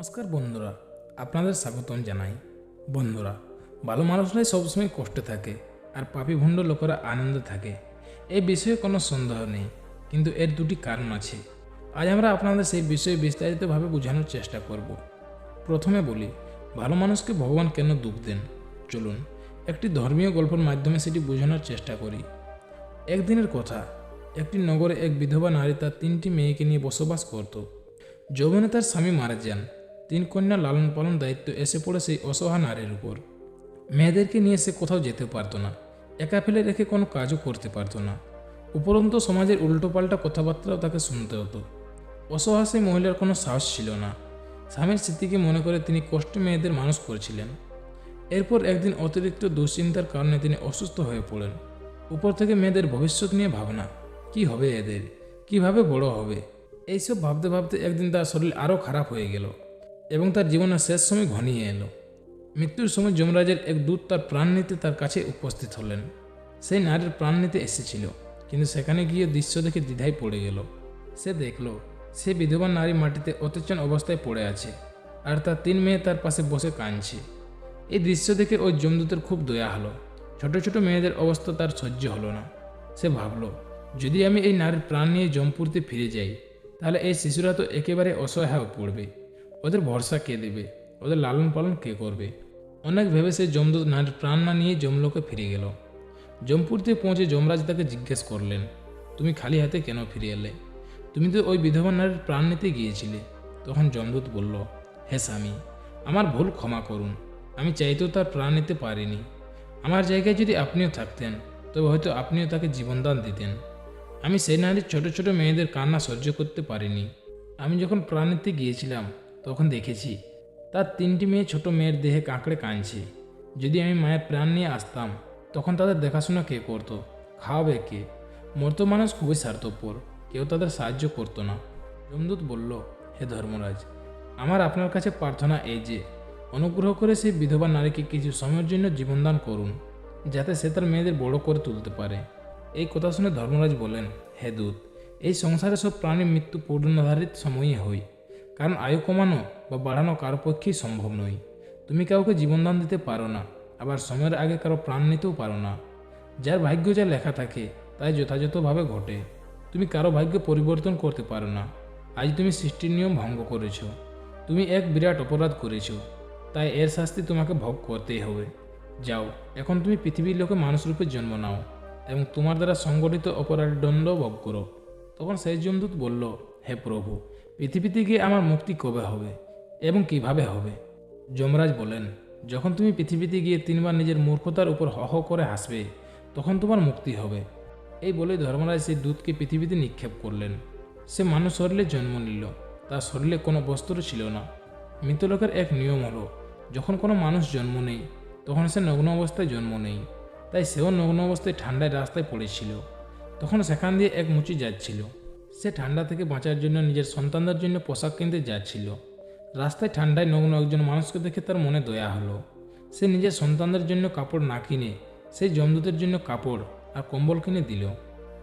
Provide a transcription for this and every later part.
নমস্কার বন্ধুরা, আপনাদের স্বাগতম জানাই। বন্ধুরা, ভালো মানুষরাই সবসময় কষ্টে থাকে আর পাপি ভণ্ড লোকেরা আনন্দে থাকে। এই বিষয়ে কোনো সন্দেহ নেই, কিন্তু এর দুটি কারণ আছে। আজ আমরা আপনাদের সেই বিষয়ে বিস্তারিতভাবে বোঝানোর চেষ্টা করব। প্রথমে বলি, ভালো মানুষকে ভগবান কেন দুঃখ দেন? চলুন, একটি ধর্মীয় গল্পের মাধ্যমে সেটি বোঝানোর চেষ্টা করি। একদিনের কথা, একটি নগরে এক বিধবা নারী তার তিনটি মেয়েকে নিয়ে বসবাস করত। যৌবনে তার স্বামী মারা যান। তিন কন্যা লালন পালন দায়িত্ব এসে পড়ে সেই অসহা নারীর উপর। মেয়েদেরকে নিয়ে সে কোথাও যেতে পারতো না। একা ফেলে রেখে কোনো কাজও করতে পারতো না। উপরন্ত সমাজের উল্টোপাল্টা কথাবার্তাও তাকে শুনতে হতো। অসহা সেই মহিলার কোনো সাহস ছিল না। স্বামীর স্মৃতিকে মনে করে তিনি কষ্টে মেয়েদের মানুষ করেছিলেন। এরপর একদিন অতিরিক্ত দুশ্চিন্তার কারণে তিনি অসুস্থ হয়ে পড়েন। উপর থেকে মেয়েদের ভবিষ্যৎ নিয়ে ভাবনা, কি হবে এদের? কীভাবে বড় হবে? এইসব ভাবতে ভাবতে একদিন তার শরীর আরও খারাপ হয়ে গেল। এবং তার জীবনের শেষ সময় ঘনিয়ে এলো। মৃত্যুর সময় যমরাজের এক দূত তার প্রাণ নিতে তার কাছে উপস্থিত হলেন। সেই নারীর প্রাণ নিতে এসেছিল, কিন্তু সেখানে গিয়ে দৃশ্য দেখে দ্বিধায় পড়ে গেল। সে দেখল, সে বিধবা নারী মাটিতে অচেতন অবস্থায় পড়ে আছে, আর তার তিন মেয়ে তার পাশে বসে কাঁদছে। এই দৃশ্য দেখে ওই যমদূতের খুব দয়া হলো। ছোট ছোট মেয়েদের অবস্থা তার সহ্য হলো না। সে ভাবল, যদি আমি এই নারীর প্রাণ নিয়ে জমপুরতে ফিরে যাই, তাহলে এই শিশুরা তো একেবারে অসহায় পড়বে। ওদের ভরসা কে দেবে? ওদের লালন পালন কে করবে? অনেক ভেবে সে যমদূত নারীর প্রাণ না নিয়ে যমলোকে ফিরে গেল। জমপুরতে পৌঁছে যমরাজ তাকে জিজ্ঞেস করলেন, তুমি খালি হাতে কেন ফিরে এলে? তুমি তো ওই বিধবা নারীর প্রাণ নিতে গিয়েছিলে। তখন যমদূত বলল, হে স্বামী, আমার ভুল ক্ষমা করুন। আমি চাইতেও তার প্রাণ নিতে পারিনি। আমার জায়গায় যদি আপনিও থাকতেন, তবে হয়তো আপনিও তাকে জীবনদান দিতেন। আমি সেই নারীর ছোট ছোট মেয়েদের কান্না সহ্য করতে পারিনি। আমি যখন প্রাণ নিতে গিয়েছিলাম তখন দেখেছি, তার তিনটি মেয়ে ছোট মেয়ের দেহে কাঁকড়ে কাঁদছে। যদি আমি মায়ের প্রাণ নিয়ে আসতাম, তখন তাদের দেখাশোনা কে করতো, খাওয়াবে কে? মর্ত মানুষ খুবই স্বার্থপর, কেউ তাদের সাহায্য করতো না। যমদূত বলল, হে ধর্মরাজ, আমার আপনার কাছে প্রার্থনা এই যে, অনুগ্রহ করে সেই বিধবা নারীকে কিছু সময়ের জন্য জীবনদান করুন, যাতে সে তার মেয়েদের বড় করে তুলতে পারে। এই কথা শুনে ধর্মরাজ বলেন, হে দূত, এই সংসারে সব প্রাণী মৃত্যু পূর্ণধারিত সময়ই হয়। কারণ আয়ু কমানো বা বাড়ানো কারও পক্ষেই সম্ভব নয়। তুমি কাউকে জীবনদান দিতে পারো না, আবার সময়ের আগে কারও প্রাণ নিতেও পারো না। যার ভাগ্য যা লেখা থাকে, তাই যথাযথভাবে ঘটে। তুমি কারও ভাগ্য পরিবর্তন করতে পারো না। আজ তুমি সৃষ্টির নিয়ম ভঙ্গ করেছ। তুমি এক বিরাট অপরাধ করেছ। তাই এর শাস্তি তোমাকে ভোগ করতেই হবে। যাও, এখন তুমি পৃথিবীর লোকে মানুষ রূপে জন্ম নাও এবং তোমার দ্বারা সংগঠিত অপরাধ দণ্ড ভোগ করো। তখন সেই যমদূত বলল, হে প্রভু পৃথিবীতে গিয়ে আমার মুক্তি কবে হবে এবং কীভাবে হবে? যমরাজ বলেন, যখন তুমি পৃথিবীতে গিয়ে তিনবার নিজের মূর্খতার উপর হ হ করে হাসবে, তখন তোমার মুক্তি হবে। এই বলে ধর্মরাজ সেই দুধকে পৃথিবীতে নিক্ষেপ করলেন। সে মানুষ শরীরে জন্ম নিল, তার শরীরে কোনো বস্ত্র ছিল না। মৃতলোকের এক নিয়ম হলো, যখন কোনো মানুষ জন্ম নেই, তখন সে নগ্ন অবস্থায় জন্ম নেই। তাই সেও নগ্ন অবস্থায় ঠান্ডায় রাস্তায় পড়েছিল। তখন সেখান দিয়ে এক মুচি যাচ্ছিল। সে ঠান্ডা থেকে বাঁচার জন্য নিজের সন্তানদের জন্য পোশাক কিনতে যাচ্ছিল। রাস্তায় ঠান্ডায় নগ্ন একজন মানুষকে দেখে তার মনে দয়া হলো। সে নিজের সন্তানদের জন্য কাপড় না কিনে সেই জমদূতের জন্য কাপড় আর কম্বল কিনে দিল।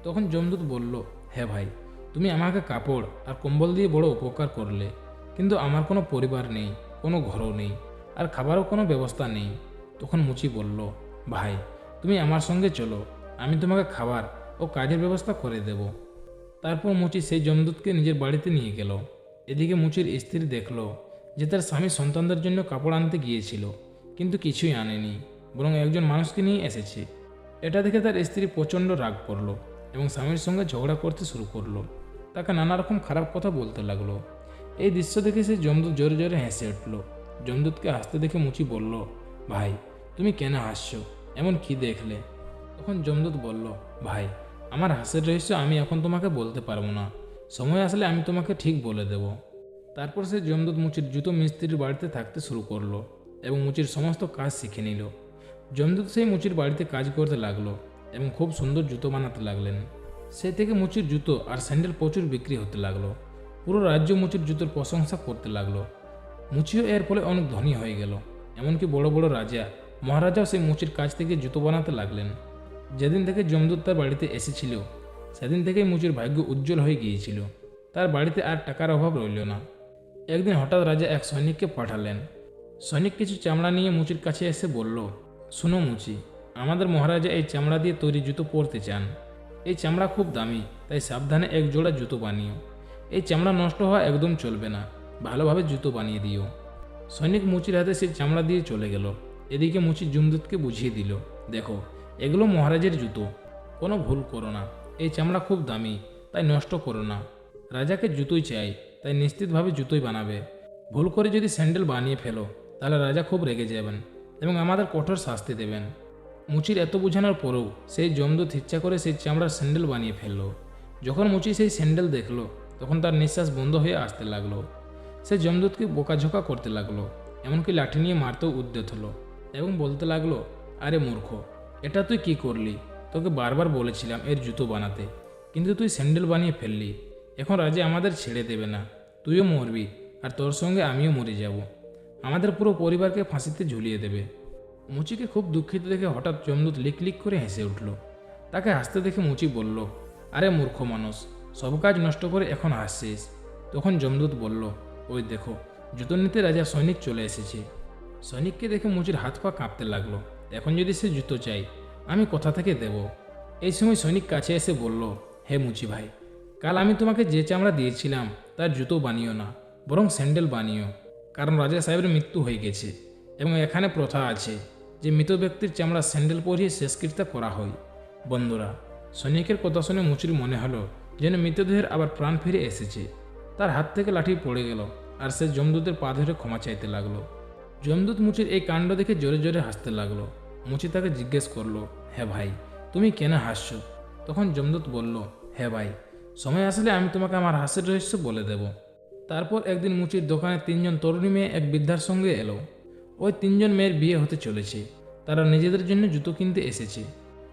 তখন জমদূত বলল হ্যাঁ ভাই, তুমি আমাকে কাপড় আর কম্বল দিয়ে বড় উপকার করলে, কিন্তু আমার কোনো পরিবার নেই, কোনো ঘরও নেই, আর খাবারও কোনো ব্যবস্থা নেই। তখন মুচি বলল, ভাই, তুমি আমার সঙ্গে চলো, আমি তোমাকে খাবার ও কাজের ব্যবস্থা করে দেব। তারপর মুচি সেই জমদূতকে নিজের বাড়িতে নিয়ে গেল। এদিকে মুচির স্ত্রী দেখল যে তার স্বামী সন্তানদের জন্য কাপড় আনতে গিয়েছিল, কিন্তু কিছুই আনেনি, বরং একজন মানুষকে নিয়ে এসেছে। এটা দেখে তার স্ত্রী প্রচণ্ড রাগ করল এবং স্বামীর সঙ্গে ঝগড়া করতে শুরু করল। তাকে নানা রকম খারাপ কথা বলতে লাগল। এই দৃশ্য দেখে সে জমদূত জোরে জোরে হেসে উঠল। জমদূতকে হাসতে দেখে মুচি বলল, ভাই, তুমি কেন হাসছো? এমন কি দেখলে? তখন জমদূত বলল, ভাই আমার হাসির রহস্য আমি এখন তোমাকে বলতে পারব না। সময় আসলে আমি তোমাকে ঠিক বলে দেব। তারপর সে জমদূত মুচির জুতো মিস্ত্রির বাড়িতে থাকতে শুরু করল এবং মুচির সমস্ত কাজ শিখে নিল। জমদূত সেই মুচির বাড়িতে কাজ করতে লাগল এবং খুব সুন্দর জুতো বানাতে লাগলেন। সে থেকে মুচির জুতো আর স্যান্ডেল প্রচুর বিক্রি হতে লাগল। পুরো রাজ্য মুচির জুতোর প্রশংসা করতে লাগল। মুচিও এর ফলে অনেক ধনী হয়ে গেল। এমনকি বড় বড় রাজা, মহারাজাও সেই মুচির কাছ থেকে জুতো বানাতে লাগলেন। যেদিন থেকে জমদুত তার বাড়িতে এসেছিল, সেদিন থেকেই মুচির ভাগ্য উজ্জ্বল হয়ে গিয়েছিল। তার বাড়িতে আর টাকার অভাব রইল না। একদিন হঠাৎ রাজা এক সৈনিককে পাঠালেন। সৈনিক কিছু চামড়া নিয়ে মুচির কাছে এসে বলল, শুনো মুচি, আমাদের মহারাজা এই চামড়া দিয়ে তৈরি জুতো পরতে চান। এই চামড়া খুব দামি, তাই সাবধানে এক জোড়া জুতো বানিও। এই চামড়া নষ্ট হওয়া একদম চলবে না, ভালোভাবে জুতো বানিয়ে দিও। সৈনিক মুচির হাতে সেই চামড়া দিয়ে চলে গেল। এদিকে মুচি জুমদুতকে বুঝিয়ে দিল, দেখো এগুলো মহারাজের জুতো। কোনো ভুল করো না। এই চামড়া খুব দামি, তাই নষ্ট করো না। রাজাকে জুতোই চাই, তাই নিশ্চিতভাবে জুতোই বানাবে। ভুল করে যদি স্যান্ডেল বানিয়ে ফেলো, তাহলে রাজা খুব রেগে যাবেন এবং আমাদের কঠোর শাস্তি দেবেন। মুচির এত বোঝানোর পরেও সেই জমদূত ইচ্ছা করে সেই চামড়ার স্যান্ডেল বানিয়ে ফেলল। যখন মুচি সেই স্যান্ডেল দেখল, তখন তার নিঃশ্বাস বন্ধ হয়ে আসতে লাগল। সে জমদূতকে বোকাঝোকা করতে লাগল, এমনকি লাঠি নিয়ে মারতেও উদ্যত হলো এবং বলতে লাগল, আরে মূর্খ এটা তুই কি করলি? তোকে বারবার বলেছিলাম এর জুতো বানাতে, কিন্তু তুই স্যান্ডেল বানিয়ে ফেললি। এখন রাজা আমাদের ছেড়ে দেবে না। তুইও মরবি, আর তোর সঙ্গে আমিও মরে যাব। আমাদের পুরো পরিবারকে ফাঁসিতে ঝুলিয়ে দেবে। মুচিকে খুব দুঃখিত দেখে হঠাৎ জমদূত লিক লিক করে হেসে উঠল। তাকে হাসতে দেখে মুচি বলল, আরে মূর্খ মানুষ, সব কাজ নষ্ট করে এখন হাসছিস? তখন জমদূত বলল, ওই দেখো, জুতো নিতে রাজা সৈনিক চলে এসেছে। সৈনিককে দেখে মুচির হাত পা কাঁপতে লাগল। এখন যদি সে জুতো চাই, আমি কোথা থেকে দেব? এই সময় সৈনিক কাছে এসে বলল, হে মুচি ভাই, কাল আমি তোমাকে যে চামড়া দিয়েছিলাম, তার জুতো বানিও না, বরং স্যান্ডেল বানিও, কারণ রাজা সাহেবের মৃত্যু হয়ে গেছে এবং এখানে প্রথা আছে যে মৃত ব্যক্তির চামড়া স্যান্ডেল পরিয়ে শেষকৃত্য করা হয়। বন্ধুরা, সৈনিকের কথা শুনে মুচির মনে হলো যেন মৃতদেহের আবার প্রাণ ফিরে এসেছে। তার হাত থেকে লাঠি পড়ে গেল আর সে জমদূতের পা ধরে ক্ষমা চাইতে লাগল। জমদূত মুচির এই কাণ্ড দেখে জোরে জোরে হাসতে লাগল। মুচি তাকে জিজ্ঞেস করল হ্যাঁ ভাই, তুমি কেন হাসছো? তখন জমদূত বলল হ্যাঁ ভাই, সময় আসলে আমি তোমাকে আমার হাসির রহস্য বলে দেব। তারপর একদিন মুচির দোকানে তিনজন তরুণী মেয়ে এক বৃদ্ধার সঙ্গে এলো। ওই তিনজন মেয়ের বিয়ে হতে চলেছে। তারা নিজেদের জন্য জুতো কিনতে এসেছে।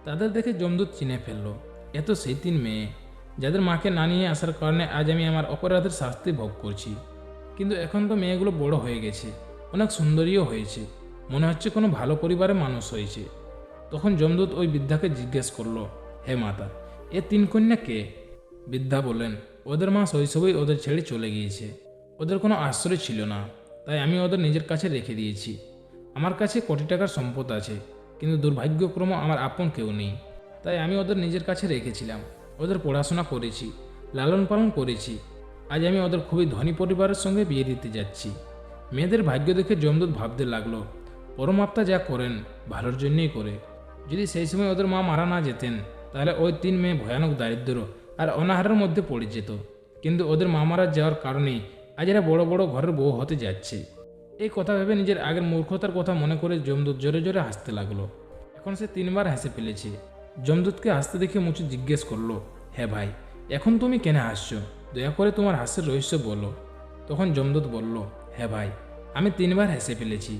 তাদের দেখে জমদূত চিনে ফেলল, এত সেই তিন মেয়ে। যাদের মাকে না নিয়ে আসার কারণে আজ আমি আমার অপরাধের শাস্তি ভোগ করছি। কিন্তু এখন তো মেয়েগুলো বড় হয়ে গেছে। অনেক সুন্দরীও হয়েছে। মনে হচ্ছে কোনো ভালো পরিবারের মানুষ হয়েছে। তখন যমদূত ওই বৃদ্ধাকে জিজ্ঞেস করল, হে মাতা, এ তিন কন্যা কে? বৃদ্ধা বললেন, ওদের মা শৈশবেই ওদের ছেড়ে চলে গিয়েছে। ওদের কোনো আশ্রয় ছিল না, তাই আমি ওদের নিজের কাছে রেখে দিয়েছি। আমার কাছে কোটি টাকার সম্পদ আছে, কিন্তু দুর্ভাগ্যক্রম আমার আপন কেউ নেই। তাই আমি ওদের নিজের কাছে রেখেছিলাম। ওদের পড়াশোনা করেছি, লালন পালন করেছি। আজ আমি ওদের খুবই ধনী পরিবারের সঙ্গে বিয়ে দিতে যাচ্ছি। মেয়েদের ভাগ্য দেখে জমদূত ভাবতে লাগল পরমাত্মা যা করেন, ভালোর জন্যই করে। যদি সেই সময় ওদের মা মারা না যেতেন, তাহলে ওই তিন মেয়ে ভয়ানক দারিদ্র আর অনাহারের মধ্যে পড়ে যেত। কিন্তু ওদের মা মারা যাওয়ার কারণেই আজ এরা বড় বড় ঘরের বউ হতে যাচ্ছে। এই কথা ভেবে নিজের আগের মূর্খতার কথা মনে করে জমদূত জোরে জোরে হাসতে লাগল। এখন সে তিনবার হেসে ফেলেছে। জমদূতকে হাসতে দেখে মুচি জিজ্ঞেস করল হ্যাঁ ভাই, এখন তুমি কেন হাসছো? দয়া করে তোমার হাস্যের রহস্য বলো। তখন জমদূত বলল হ্যাঁ ভাই, আমি তিনবার হেসে ফেলেছি।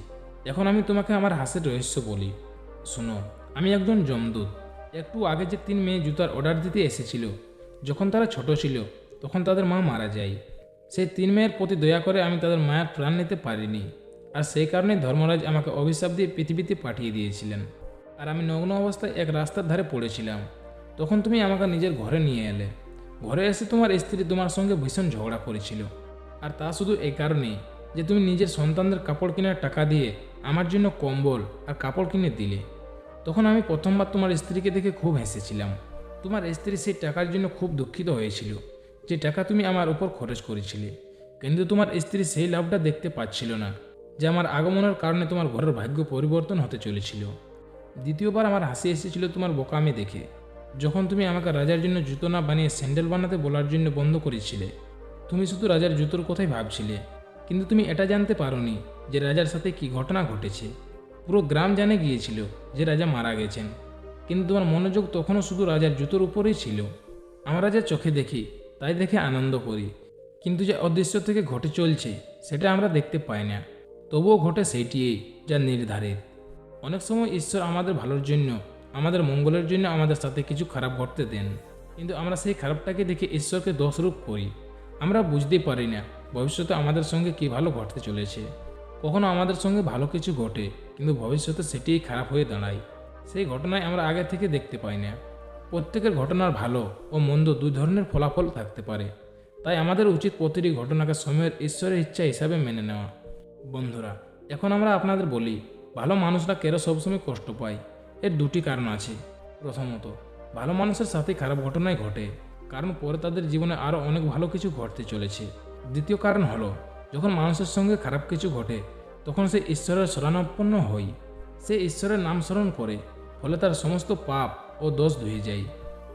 এখন আমি তোমাকে আমার হাসের রহস্য বলি। শোনো, আমি একজন জমদূত একটু আগে যে তিন মেয়ে জুতার অর্ডার দিতে এসেছিল, যখন তারা ছোট ছিল, তখন তাদের মা মারা যায়। সেই তিন মেয়ের প্রতি দয়া করে আমি তাদের মায়ের প্রাণ নিতে পারিনি। আর সেই কারণে ধর্মরাজ আমাকে অভিশাপ দিয়ে পৃথিবীতে পাঠিয়ে দিয়েছিলেন। আর আমি নগ্ন অবস্থায় এক রাস্তার ধারে পড়েছিলাম। তখন তুমি আমাকে নিজের ঘরে নিয়ে এলে। ঘরে এসে তোমার স্ত্রী তোমার সঙ্গে ভীষণ ঝগড়া করেছিল। আর তা শুধু এই কারণেই যে তুমি নিজের সন্তানদের কাপড় কেনার টাকা দিয়ে আমার জন্য কম্বল আর কাপড় কিনে দিলে। তখন আমি প্রথমবার তোমার স্ত্রীকে দেখে খুব হেসেছিলাম। তোমার স্ত্রী সেই টাকার জন্য খুব দুঃখিত হয়েছিল যে টাকা তুমি আমার উপর খরচ করেছিলে। কিন্তু তোমার স্ত্রী সেই লাভটা দেখতে পাচ্ছিল না যে আমার আগমনের কারণে তোমার ঘরের ভাগ্য পরিবর্তন হতে চলেছিল। দ্বিতীয়বার আমার হাসি এসেছিল তোমার বোকামি দেখে। যখন তুমি আমাকে রাজার জন্য জুতো না বানিয়ে স্যান্ডেল বানাতে বলার জন্য বন্ধ করেছিলে, তুমি শুধু রাজার জুতোর কথাই ভাবছিলে। কিন্তু তুমি এটা জানতে পারোনি যে রাজার সাথে কি ঘটনা ঘটেছে। পুরো গ্রাম জানে গিয়েছিল যে রাজা মারা গেছেন। কিন্তু তোমার মনোযোগ তখনও শুধু রাজার জুতোর উপরেই ছিল। আমরা যা চোখে দেখি, তাই দেখে আনন্দ করি। কিন্তু যে অদৃশ্য থেকে ঘটে চলছে, সেটা আমরা দেখতে পাই না। তবুও ঘটে সেইটিই যা নির্ধারিত। অনেক সময় ঈশ্বর আমাদের ভালোর জন্য, আমাদের মঙ্গলের জন্য আমাদের সাথে কিছু খারাপ ঘটতে দেন। কিন্তু আমরা সেই খারাপটাকে দেখে ঈশ্বরকে দোষরূপ করি। আমরা বুঝতে পারি না ভবিষ্যতে আমাদের সঙ্গে কী ভালো ঘটতে চলেছে? কখনো আমাদের সঙ্গে ভালো কিছু ঘটে, কিন্তু ভবিষ্যতে সেটিই খারাপ হয়ে দাঁড়ায়। সেই ঘটনায় আমরা আগে থেকে দেখতে পাই না। প্রত্যেকের ঘটনার ভালো ও মন্দ দুই ধরনের ফলাফল থাকতে পারে। তাই আমাদের উচিত প্রতিটি ঘটনাকে সময়ের ঈশ্বরের ইচ্ছা হিসাবে মেনে নেওয়া। বন্ধুরা, এখন আমরা আপনাদের বলি, ভালো মানুষরা কেন সবসময় কষ্ট পায়? এর দুটি কারণ আছে। প্রথমত, ভালো মানুষের সাথে খারাপ ঘটনাই ঘটে, কারণ পরে তাদের জীবনে আরও অনেক ভালো কিছু ঘটতে চলেছে। দ্বিতীয় কারণ হলো, যখন মানুষের সঙ্গে খারাপ কিছু ঘটে, তখন সে ঈশ্বরের শরণাপন্ন হই। সে ঈশ্বরের নাম স্মরণ করে, ফলে তার সমস্ত পাপ ও দোষ ধুয়ে যায়।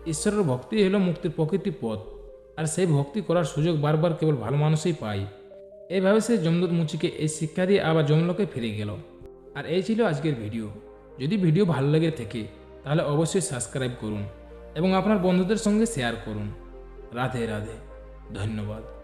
ঈশ্বরের ভক্তি হলো মুক্তির প্রকৃতি পথ, আর সেই ভক্তি করার সুযোগ বারবার কেবল ভালো মানুষই পায়। এইভাবে সে জমদূত মুচিকে এই শিক্ষা দিয়ে আবার জমলোকে ফিরে গেল। আর এই ছিল আজকের ভিডিও। যদি ভিডিও ভালো লেগে থাকে, তাহলে অবশ্যই সাবস্ক্রাইব করুন এবং আপনার বন্ধুদের সঙ্গে শেয়ার করুন। রাধে রাধে, ধন্যবাদ।